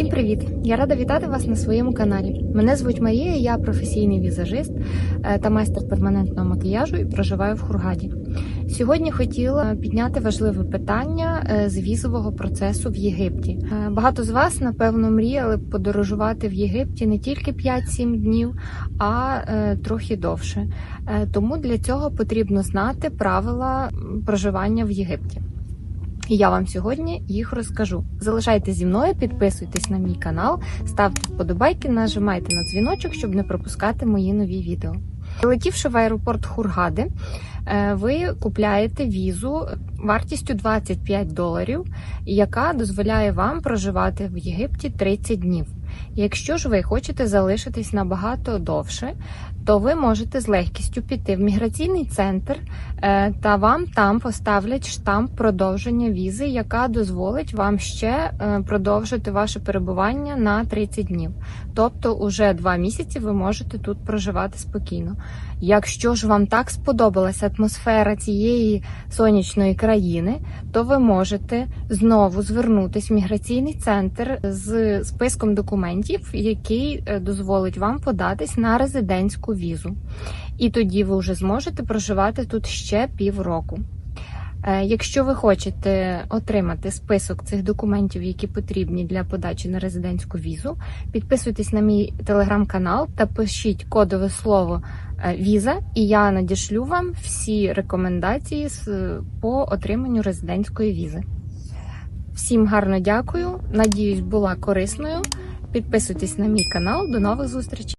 Всім привіт! Я рада вітати вас на своєму каналі. Мене звуть Марія, я професійний візажист е, та майстер перманентного макіяжу і проживаю в Хургаді. Сьогодні хотіла підняти важливе питання е, з візового процесу в Єгипті. Е, Багато з вас, напевно, мріяли подорожувати в Єгипті не тільки 5-7 днів, а трохи довше. Тому для цього потрібно знати правила проживання в Єгипті. І я вам сьогодні їх розкажу. Залишайтесь зі мною, підписуйтесь на мій канал, ставте вподобайки, нажимайте на дзвіночок, щоб не пропускати мої нові відео. Прилетівши в аеропорт Хургади, е, ви купляєте візу вартістю 25 доларів, яка дозволяє вам проживати в Єгипті 30 днів. Якщо ж ви хочете залишитись набагато довше, то ви можете з легкістю піти в міграційний центр е, та вам там поставлять штамп продовження візи, яка дозволить вам ще е, продовжити ваше перебування на 30 днів. Тобто, уже два місяці ви можете тут проживати спокійно. Якщо ж вам так сподобалася атмосфера цієї сонячної країни, то ви можете знову звернутись в міграційний центр з списком документів, який е, дозволить вам податись на резидентську візу. І тоді ви вже зможете проживати тут ще півроку. Е, Якщо ви хочете отримати список цих документів, які потрібні для подачі на резидентську візу, підписуйтесь на мій телеграм-канал та пишіть кодове слово е, віза, і я надішлю вам всі рекомендації по отриманню резидентської візи. Всім гарно дякую. Надіюсь, була корисною. Підписуйтесь на мій канал. До нових зустрічей!